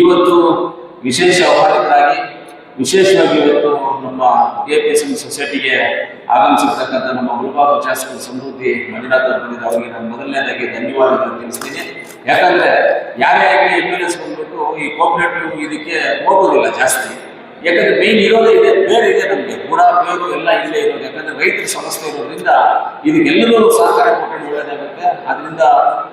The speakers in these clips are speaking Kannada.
ಇವತ್ತು ವಿಶೇಷ ಆಹ್ವಾನಿತರಾಗಿ ವಿಶೇಷವಾಗಿ ಇವತ್ತು ನಮ್ಮ ಎ ಪಿ ಎಸ್ ಎಂ ಸೊಸೈಟಿಗೆ ಆಗಮಿಸಿರ್ತಕ್ಕಂಥ ನಮ್ಮ ಗುರುಬಾಬು ಶಾಸಕರ ಸಮೃದ್ಧಿ ಮಂಜುನಾಥ್ ಬಂದಿದ್ದು ಅವರಿಗೆ ನಾನು ಮೊದಲನೇದಾಗಿ ಧನ್ಯವಾದಗಳನ್ನು ತಿಳಿಸ್ತೀನಿ. ಯಾಕಂದ್ರೆ ಯಾರೇ ಆಗಲಿ ಎಂ ಎಲ್ ಎಸ್ ಬಂದ್ಬಿಟ್ಟು ಈ ಕೋಆಪರೇಟಿವ್ ಇದಕ್ಕೆ ಹೋಗೋದಿಲ್ಲ ಜಾಸ್ತಿ. ಯಾಕಂದ್ರೆ ಮೇನ್ ಇರೋದೇ ಇದೆ, ಬೇರೆ ಇದೆ ನಮಗೆ. ಬುಡ ಬೇರು ಎಲ್ಲ ಇಲ್ಲೇ ಇರೋದು. ಯಾಕಂದ್ರೆ ರೈತರ ಸಮಸ್ಯೆ ಇರೋದ್ರಿಂದ ಇದಕ್ಕೆಲ್ಲರೂ ಸಹಕಾರ ಕೊಟ್ಟು ಒಳ್ಳೇದಾಗುತ್ತೆ ಅದರಿಂದ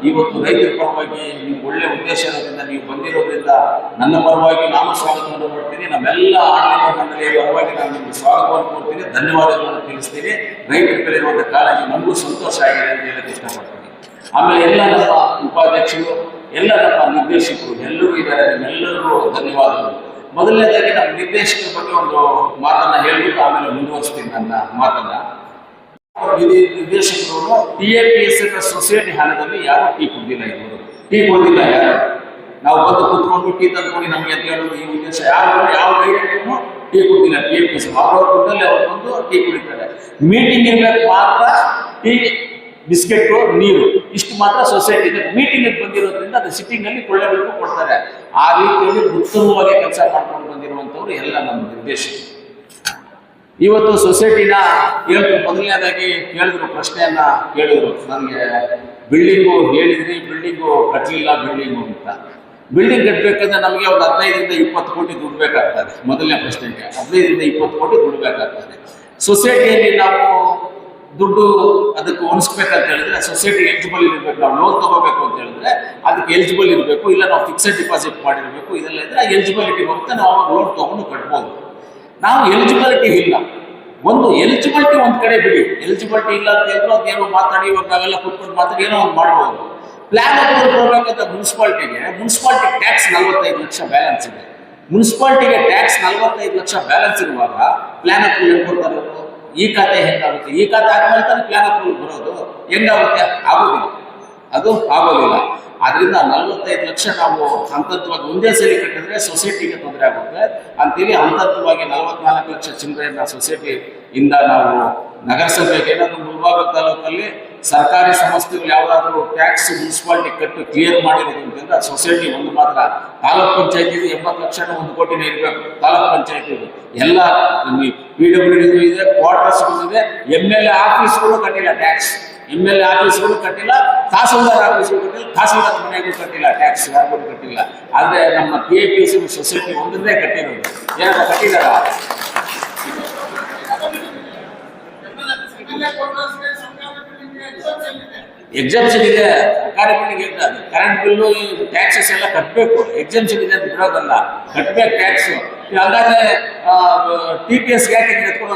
ಇವತ್ತು ರೈತರ ಪರವಾಗಿ ನೀವು ಒಳ್ಳೆ ಉದ್ದೇಶ ಇರೋದ್ರಿಂದ ನೀವು ಬಂದಿರೋದ್ರಿಂದ ನನ್ನ ಪರವಾಗಿ ನಾನು ಸ್ವಾಗತವನ್ನು ಮಾಡ್ತೀನಿ ನಮ್ಮೆಲ್ಲ ಆಡಳಿತ ಮಂಡಳಿಯ ಪರವಾಗಿ ನಾನು ನಿಮಗೆ ಸ್ವಾಗತವನ್ನು ಕೊಡ್ತೀನಿ. ಧನ್ಯವಾದಗಳನ್ನು ತಿಳಿಸ್ತೀನಿ. ರೈತರ ಮೇಲೆ ಇರುವಂಥ ಕಾಳಜಿ ನಮಗೂ ಸಂತೋಷ ಆಗಿದೆ ಅಂತ ಹೇಳಕ್ಕೆ ಇಷ್ಟಪಡ್ತೀನಿ. ಆಮೇಲೆ ಎಲ್ಲ ನಮ್ಮ ಉಪಾಧ್ಯಕ್ಷರು, ಎಲ್ಲ ನಮ್ಮ ನಿರ್ದೇಶಕರು ಎಲ್ಲರೂ ಇದ್ದಾರೆ. ನಿಮ್ಮೆಲ್ಲರಿಗೂ ಧನ್ಯವಾದಗಳು. ಮೊದಲನೇದಾಗಿ ನಮ್ಮ ನಿರ್ದೇಶಕರ ಬಗ್ಗೆ ಒಂದು ಮಾತನ್ನ ಹೇಳ್ಬಿಟ್ಟು ಆಮೇಲೆ ಮುಂದುವರಿಸ್ತೀನಿ ನನ್ನ ಮಾತನ್ನ. ನಿರ್ದೇಶಕರು T A P S society ಹಣದಲ್ಲಿ ಯಾರು ಟೀ ಕುಡ್ದಿಲ್ಲ ಇವರು ಟೀ ಕುಡ್ದಿಲ್ಲ ಯಾರು? ನಾವು ಬಂದು ಕುತ್ಕೊಂಡು ಟೀ ತಂದ್ಕೊಂಡು ನಮಗೆ ಅಂತ ಹೇಳೋದು ಈ ಉದ್ದೇಶ. ಯಾರು ಯಾವ ಡೈರೆಕ್ಟ್ರು ಟೀ ಕುಡ್ದಿಲ್ಲ? ಟಿ ಎ ಪಿ ಎಸ್ ಅವ್ರವ್ರ ದುಡ್ಡಲ್ಲಿ ಅವ್ರು ಬಂದು ಟೀ ಕುಡಿತಾರೆ. ಮೀಟಿಂಗ್ ಇರ್ಬೇಕು ಮಾತ್ರ, ಟೀ, ಬಿಸ್ಕೆಟ್, ನೀರು. ಇಷ್ಟು ಮಾತ್ರ ಸೊಸೈಟಿ ಮೀಟಿಂಗ್ ಬಂದಿರೋದ್ರಿಂದ ಅದು ಸಿಟ್ಟಿಂಗ್ ಅಲ್ಲಿ ಕೊಳ್ಳಬೇಕು ಕೊಡ್ತಾರೆ. ಆ ರೀತಿಯಲ್ಲಿ ಉತ್ತಮವಾಗಿ ಕೆಲಸ ಮಾಡ್ಕೊಂಡು ಬಂದಿರುವಂತವ್ರು ಎಲ್ಲ ನಮ್ಮ ನಿರ್ದೇಶಕರು. ಇವತ್ತು ಸೊಸೈಟಿನ ಹೇಳಿದ್ರು ಮೊದಲನೇದಾಗಿ ಕೇಳಿದ್ರು, ಪ್ರಶ್ನೆಯನ್ನ ಕೇಳಿದ್ರು. ನನಗೆ ಬಿಲ್ಡಿಂಗು ಹೇಳಿದ್ರಿ ಬಿಲ್ಡಿಂಗು ಕಟ್ಟಲಿಲ್ಲ ಬಿಲ್ಡಿಂಗು ಅಂತ. ಬಿಲ್ಡಿಂಗ್ ಕಟ್ಟಬೇಕಂದ್ರೆ ನಮಗೆ ಒಂದು ಹದಿನೈದರಿಂದ ಇಪ್ಪತ್ತು ಕೋಟಿ ದುಡ್ಡು ಬೇಕಾಗ್ತದೆ. ಮೊದಲನೇ ಪ್ರಶ್ನೆಗೆ ಹದಿನೈದರಿಂದ ಇಪ್ಪತ್ತು ಕೋಟಿ ದುಡ್ಡು ಬೇಕಾಗ್ತದೆ. ಸೊಸೈಟಿಯಲ್ಲಿ ನಾವು ದುಡ್ಡು ಅದಕ್ಕೆ ಹೊಣಿಸ್ಬೇಕಂತ ಹೇಳಿದ್ರೆ ಸೊಸೈಟಿ ಎಲಿಜಿಬಲ್ ಇರಬೇಕು, ನಾವು ಲೋನ್ ತಗೋಬೇಕು ಅಂತ ಹೇಳಿದ್ರೆ ಅದಕ್ಕೆ ಎಲಿಜಿಬಲ್ ಇರಬೇಕು, ಇಲ್ಲ ನಾವು ಫಿಕ್ಸೆಡ್ ಡಿಪಾಸಿಟ್ ಮಾಡಿರಬೇಕು, ಇದೆಲ್ಲ ಇದ್ರೆ ಎಲಿಜಿಬಿಲಿಟಿ ಬರುತ್ತೆ, ನಾವು ಅವಾಗ ಲೋನ್ ತಗೊಂಡು ಕಟ್ಬೋದು. ನಾವು ಎಲಿಜಿಬಿಲಿಟಿ ಇಲ್ಲ. ಒಂದು ಎಲಿಜಿಬಿಲಿಟಿ ಒಂದ್ ಕಡೆ ಬಿಡಿ. ಎಲಿಜಿಬಿಲಿಟಿ ಇಲ್ಲ ಅಂತ ಹೇಳಿದ್ರು ಅದೇನೋ ಮಾತಾಡಿ, ಇವಾಗ ನಾವೆಲ್ಲ ಕುತ್ಕೊಂಡು ಮಾತಾಡಿ ಏನೋ ಒಂದು ಮಾಡ್ಬೋದು. ಪ್ಲಾನ್ ಅಪ್ರೂವಲ್ ಮುನ್ಸಿಪಾಲ್ಟಿಗೆ, ಮುನ್ಸಿಪಾಲ್ಟಿ ಟ್ಯಾಕ್ಸ್ ನಲವತ್ತೈದು ಲಕ್ಷ ಬ್ಯಾಲೆನ್ಸ್ ಇದೆ. ಮುನ್ಸಿಪಾಲ್ಟಿಗೆ ಟ್ಯಾಕ್ಸ್ ನಲವತ್ತೈದು ಲಕ್ಷ ಬ್ಯಾಲೆನ್ಸ್ ಇರುವಾಗ ಪ್ಲಾನ್ ಅಪ್ರೂವಲ್ ಕೊಡ್ತಾರೆ? ಈ ಖಾತೆ ಹೆಂಗಾಗುತ್ತೆ? ಈ ಖಾತೆ ಆದ್ಮೇಲೆ ತಾನೇ ಪ್ಲಾನ್ ಅಪ್ರೂವಲ್ ಬರೋದು. ಹೆಂಗಾಗುತ್ತೆ? ಆಗೋದಿಲ್ಲ. ಅದು ಆಗೋದಿಲ್ಲ. ಅದರಿಂದ ನಲವತ್ತೈದು ಲಕ್ಷ ನಾವು ಸಂತತ್ವವಾಗಿ ಒಂದೇ ಸರಿ ಕಟ್ಟಿದ್ರೆ ಸೊಸೈಟಿಗೆ ತೊಂದರೆ ಆಗುತ್ತೆ. ಅಂತೇಳಿ ಅಂತತ್ವವಾಗಿ ನಲವತ್ನಾಲ್ಕು ಲಕ್ಷ ಚಿಲ್ಲರೆಯನ್ನ ಸೊಸೈಟಿ ಇಂದ ನಾವು ನಗರಸಭೆಗೆ ಏನಾದರೂ ಮುಳಬಾಗ ತಾಲೂಕಲ್ಲಿ ಸರ್ಕಾರಿ ಸಂಸ್ಥೆಗಳು ಯಾವುದಾದ್ರೂ ಟ್ಯಾಕ್ಸ್ ಮುನ್ಸಿಪಾಲಿಟಿ ಕಟ್ಟು ಕ್ಲಿಯರ್ ಮಾಡಿರೋದು ಅಂತಂದ್ರೆ ಸೊಸೈಟಿ ಒಂದು ಮಾತ್ರ. ತಾಲೂಕ್ ಪಂಚಾಯತಿಗೆ ಎಂಬತ್ತು ಲಕ್ಷ ಒಂದು ಕೋಟಿನೇ ಇರಬೇಕು. ತಾಲೂಕ್ ಪಂಚಾಯತಿ ಎಲ್ಲ ಪಿ ಡಬ್ಲ್ಯೂ ಇದೆ ಕ್ವಾರ್ಟರ್ಸ್ ಇದೆ ಎಂ ಎಲ್ ಎ ಆಫೀಸ್ಗಳು ಕಟ್ಟಿಲ್ಲ ಟ್ಯಾಕ್ಸ್ ಎಂ ಎಲ್ ಎ ಆಫೀಸ್ಗಳು ಕಟ್ಟಿಲ್ಲ ತಹಸೀಲ್ದಾರ್ ಆಫೀಸ್ಗಳು ಕಟ್ಟಿಲ್ಲ ತಹಸೀಲ್ದಾರ್ ಮನೆಗೂ ಕಟ್ಟಿಲ್ಲ ಟ್ಯಾಕ್ಸ್ ಯಾರಿಗೂ ಕಟ್ಟಿಲ್ಲ ಆದ್ರೆ ನಮ್ಮ P A P C society ಒಂದನ್ನೇ ಕಟ್ಟಿರೋದು ಏನಾದ್ರು ಕಟ್ಟಿದಾರ ಎಕ್ಸಾಮ್ಷನ್ ಇದೆ ಸರ್ಕಾರಿ ಬಿಲ್ಗೆ ಅದು ಕರೆಂಟ್ ಬಿಲ್ಲು ಟ್ಯಾಕ್ಸಸ್ ಎಲ್ಲ ಕಟ್ಟಬೇಕು ಎಕ್ಸಾಮ್ಷನ್ ಇದೆ ಅಂತ ಬಿಡೋದಲ್ಲ ಕಟ್ಟಬೇಕು ಟ್ಯಾಕ್ಸ್ ಹಾಗಾದ್ರೆ ಟಿ ಪಿ ಎಸ್ ಯಾಕೆ ಎತ್ಕೊಂಡು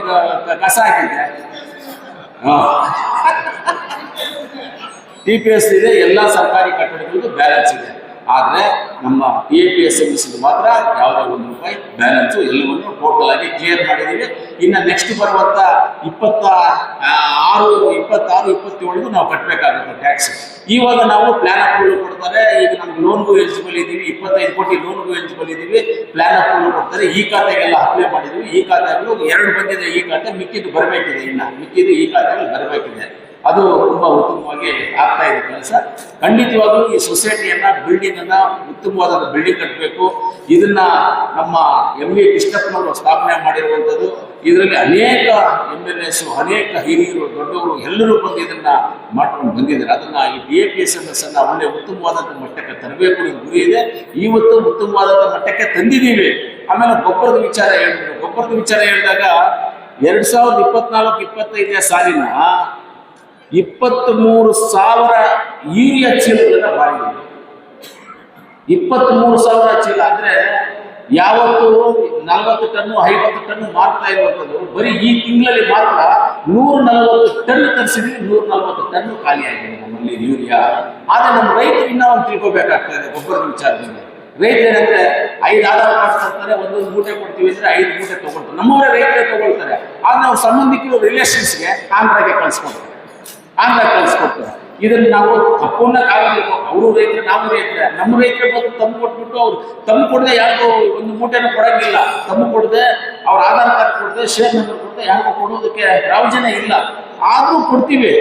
ಕಸ ಹಾಕಿದೆ ಟಿ ಪಿ ಎಸ್ ಇದೆ, ಎಲ್ಲ ಸರ್ಕಾರಿ ಕಟ್ಟಡಗಳಿಗೂ ಬ್ಯಾಲೆನ್ಸ್ ಇದೆ. ಆದರೆ ನಮ್ಮ T A P S M S ಮಾತ್ರ ಯಾವುದೇ ಒಂದು ರೂಪಾಯಿ ಬ್ಯಾಲೆನ್ಸು ಎಲ್ಲವನ್ನು ಟೋಟಲ್ ಆಗಿ ಕ್ಲಿಯರ್ ಮಾಡಿದ್ದೀವಿ. ಇನ್ನು ನೆಕ್ಸ್ಟ್ ಬರುವಂಥ ಇಪ್ಪತ್ತ ಆರು, ಇಪ್ಪತ್ತಾರು ಇಪ್ಪತ್ತೇಳಿಗೂ ನಾವು ಕಟ್ಟಬೇಕಾಗುತ್ತೆ ಟ್ಯಾಕ್ಸ್ ಇವಾಗ ನಾವು ಪ್ಲಾನ್ ಅಪ್ರೂವಲ್ ಕೊಡ್ತಾರೆ. ಈಗ ನಮ್ಗೆ ಲೋನ್ಗೂ ಎಲಿಜಿಬಲ್ ಇದ್ದೀವಿ. ಇಪ್ಪತ್ತೈದು ಕೋಟಿ ಲೋನ್ಗೂ ಎಲಿಜಿಬಲ್ ಇದ್ದೀವಿ. ಪ್ಲಾನ್ ಅಪ್ರೂವಲ್ ಕೊಡ್ತಾರೆ. ಈ ಖಾತೆಗೆಲ್ಲ ಅಪ್ಲೈ ಮಾಡಿದ್ದೀವಿ. ಈ ಖಾತೆಗಳು ಎರಡು ಬಂದಿದೆ. ಈ ಖಾತೆ ಮಿಕ್ಕಿದ್ದು ಬರಬೇಕಿದೆ ಇನ್ನು. ಮಿಕ್ಕಿದ್ದು ಈ ಖಾತೆಗಳು ಬರಬೇಕಿದೆ. ಅದು ತುಂಬಾ ಉತ್ತಮವಾಗಿ ಆಗ್ತಾ ಇದೆ ಕೆಲಸ. ಖಂಡಿತವಾಗಲೂ ಈ ಸೊಸೈಟಿಯನ್ನ ಬಿಲ್ಡಿಂಗ್ ಅನ್ನು ಉತ್ತಮವಾದ ಬಿಲ್ಡಿಂಗ್ ಕಟ್ಟಬೇಕು ಇದನ್ನ ನಮ್ಮ ಎಂ ವಿ ಕೃಷ್ಣಪ್ಪನವರು ಸ್ಥಾಪನೆ ಮಾಡಿರುವಂಥದ್ದು. ಇದರಲ್ಲಿ ಅನೇಕ ಎಂ ಎಲ್ ಎಸ್ ಅನೇಕ ಹಿರಿಯರು, ದೊಡ್ಡವರು ಎಲ್ಲರೂ ಬಂದು ಇದನ್ನ ಮಾಡ್ಕೊಂಡು ಬಂದಿದ್ದಾರೆ. ಅದನ್ನ ಈ D A P S M S ಅನ್ನ ಒಳ್ಳೆ ಉತ್ತಮವಾದಂಥ ಮಟ್ಟಕ್ಕೆ ತರಬೇಕು ಅನ್ನೋ ಗುರಿ ಇದೆ. ಇವತ್ತು ಉತ್ತಮವಾದಂಥ ಮಟ್ಟಕ್ಕೆ ತಂದಿದ್ದೀವಿ. ಆಮೇಲೆ ಗೊಬ್ಬರದ ವಿಚಾರ ಹೇಳಿದ್ರು ಗೊಬ್ಬರದ ವಿಚಾರ ಹೇಳಿದಾಗ ಎರಡ್ ಸಾವಿರದ ಇಪ್ಪತ್ನಾಲ್ಕು, ಇಪ್ಪತ್ತೈದನೇ ಸಾಲಿನ ಇಪ್ಪತ್ತ್ ಮೂರು ಸಾವಿರ ಯೂರಿಯಾ ಬಾಡಿದೆ ಇಪ್ಪತ್ತ್ ಮೂರು ಸಾವಿರ ಚೀಲ ಅಂದ್ರೆ ಯಾವತ್ತು ನಲವತ್ತು ಟನ್ನು, ಐವತ್ತು ಟನ್ನು ಮಾರ್ತಾ ಇರುವಂಥದ್ದು. ಬರೀ ಈ ತಿಂಗಳಲ್ಲಿ ಮಾತ್ರ ನೂರ ನಲವತ್ತು ಟನ್ ತರಿಸಿದ್ವಿ ನೂರ ನಲವತ್ತು ಟನ್ ಖಾಲಿ ಆಗಿದೆ ನಮ್ಮಲ್ಲಿ ಯೂರಿಯಾ. ಆದ್ರೆ ನಮ್ಮ ರೈತರು ಇನ್ನೂ ಒಂದು ತಿಳ್ಕೊಬೇಕಾಗ್ತದೆ ಗೊಬ್ಬರದ ವಿಚಾರದಲ್ಲಿ ರೈತರು ಏನಂದ್ರೆ ಐದು ಆಧಾರ್ ಕಾರ್ಡ್ ತರ್ತಾರೆ, ಒಂದೊಂದು ಮೂಟೆ ಕೊಡ್ತೀವಿ ಅಂದ್ರೆ ಐದು ಮೂಟೆ ತಗೊಳ್ತಾರೆ. ನಮ್ಮವರೇ ರೈತರೇ ತಗೊಳ್ತಾರೆ. ಆದ್ರೆ ನಾವು ಸಂಬಂಧಿಕರು ರಿಲೇಷನ್ಸ್ಗೆ ಆಂಧ್ರಕ್ಕೆ ಕಳ್ಸ್ಕೊಡ್ತಾರೆ. ಆಂಧ್ರ ಕಳಿಸ್ಕೊಡ್ತಾರೆ ಇದನ್ನ ನಾವು ಕಾಗಬೇಕು ಅವರು ರೈತರು, ನಾವು ರೈತರ. ನಮ್ಮ ರೈತರು ಬಂದು ತಮ್ಮ ಕೊಟ್ಬಿಟ್ಟು ಅವ್ರು ತಮ್ಮ ಕೊಡದೆ ಯಾರಿಗೂ ಒಂದು ಮೂಟೆನ ಕೊಡಂಗಿಲ್ಲ. ತಮ್ಮ ಕೊಡದೆ ಅವ್ರ ಆಧಾರ್ ಕಾರ್ಡ್ ಕೊಡದೆ ಶೇರ್ ನಂಬರ್ ಕೊಡದೆ ಯಾರಿಗೂ ಕೊಡೋದಕ್ಕೆ ಪ್ರಯೋಜನ ಇಲ್ಲ. ಆದರೂ ಕೊಡ್ತೀವಿ.